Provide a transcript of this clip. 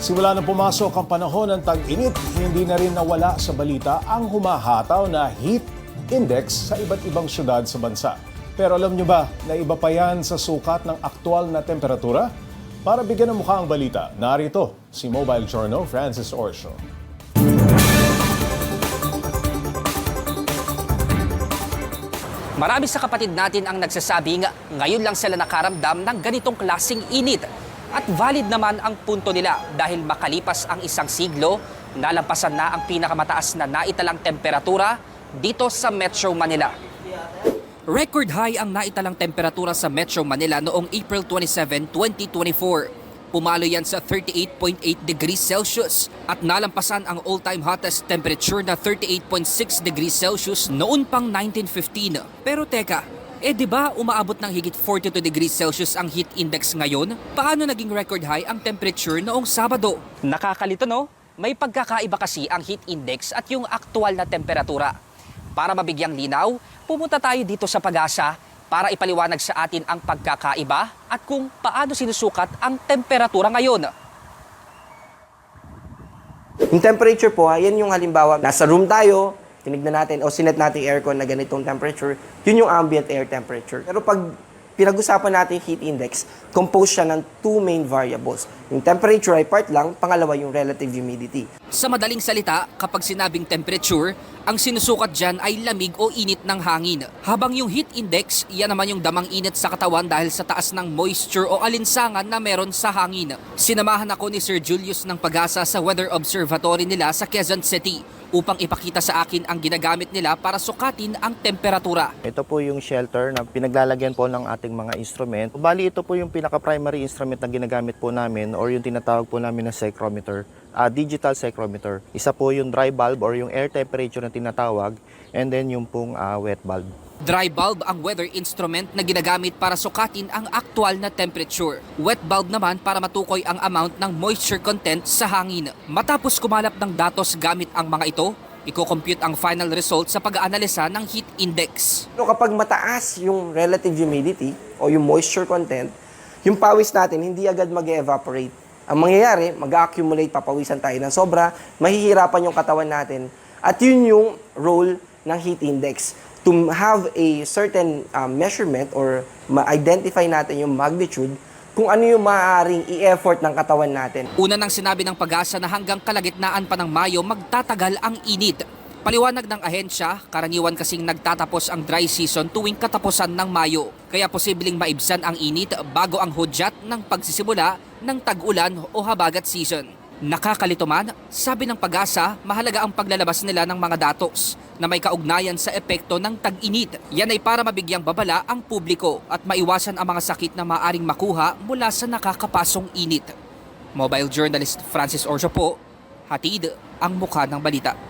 Simula nang pumasok ang panahon ng tag-init, hindi na rin nawala sa balita ang humahataw na heat index sa iba't ibang syudad sa bansa. Pero alam nyo ba na iba pa yan sa sukat ng aktual na temperatura? Para bigyan ng mukha ang balita, narito si Mobile Journal Francis Orsho. Marami sa kapatid natin ang nagsasabing ngayon lang sila nakaramdam ng ganitong klasing init. At valid naman ang punto nila dahil makalipas ang isang siglo, nalampasan na ang pinakamataas na naitalang temperatura dito sa Metro Manila. Record high ang naitalang temperatura sa Metro Manila noong April 27, 2024. Pumalo yan sa 38.8 degrees Celsius at nalampasan ang all-time hottest temperature na 38.6 degrees Celsius noon pang 1915. Pero teka, eh di ba umaabot ng higit 42 degrees Celsius ang heat index ngayon? Paano naging record high ang temperature noong Sabado? Nakakalito no? May pagkakaiba kasi ang heat index at yung aktual na temperatura. Para mabigyang linaw, pumunta tayo dito sa Pagasa para ipaliwanag sa atin ang pagkakaiba at kung paano sinusukat ang temperatura ngayon. Yung temperature po, ha, yan yung halimbawa, nasa room tayo, tinignan natin o sinet natin aircon na ganitong temperature, yun yung ambient air temperature. Pero pag pinag-usapan natin yung heat index, composed siya ng two main variables. Yung temperature ay part lang, pangalawa yung relative humidity. Sa madaling salita, kapag sinabing temperature, ang sinusukat dyan ay lamig o init ng hangin. Habang yung heat index, yan naman yung damang init sa katawan dahil sa taas ng moisture o alinsangan na meron sa hangin. Sinamahan ako ni Sir Julius ng pag-asa sa Weather Observatory nila sa Quezon City upang ipakita sa akin ang ginagamit nila para sukatin ang temperatura. Ito po yung shelter na pinaglalagyan po ng ating mga instrument. Bali ito po yung pinaka-primary instrument na ginagamit po namin or yung tinatawag po namin na psychrometer, ah, digital psychrometer. Isa po yung dry bulb or yung air temperature na tinatawag and then yung pong ah, wet bulb. Dry bulb ang weather instrument na ginagamit para sukatin ang aktual na temperature. Wet bulb naman para matukoy ang amount ng moisture content sa hangin. Matapos kumalap ng datos gamit ang mga ito, i-compute ang final result sa pag-aanalisa ng heat index. Pero kapag mataas yung relative humidity o yung moisture content, yung pawis natin hindi agad mag-evaporate. Ang mangyayari, mag-accumulate, papawisan tayo ng sobra, mahihirapan yung katawan natin. At yun yung role ng heat index to have a certain uh, measurement or ma-identify natin yung magnitude kung ano yung maaaring i-effort ng katawan natin. Una nang sinabi ng pag-asa na hanggang kalagitnaan pa ng Mayo magtatagal ang init. Paliwanag ng ahensya, karaniwan kasing nagtatapos ang dry season tuwing katapusan ng Mayo. Kaya posibleng maibsan ang init bago ang hudyat ng pagsisimula ng tag-ulan o habagat season. Nakakalito man, sabi ng pag-asa, mahalaga ang paglalabas nila ng mga datos na may kaugnayan sa epekto ng tag-init. Yan ay para mabigyang babala ang publiko at maiwasan ang mga sakit na maaring makuha mula sa nakakapasong init. Mobile journalist Francis Orso po, hatid ang mukha ng balita.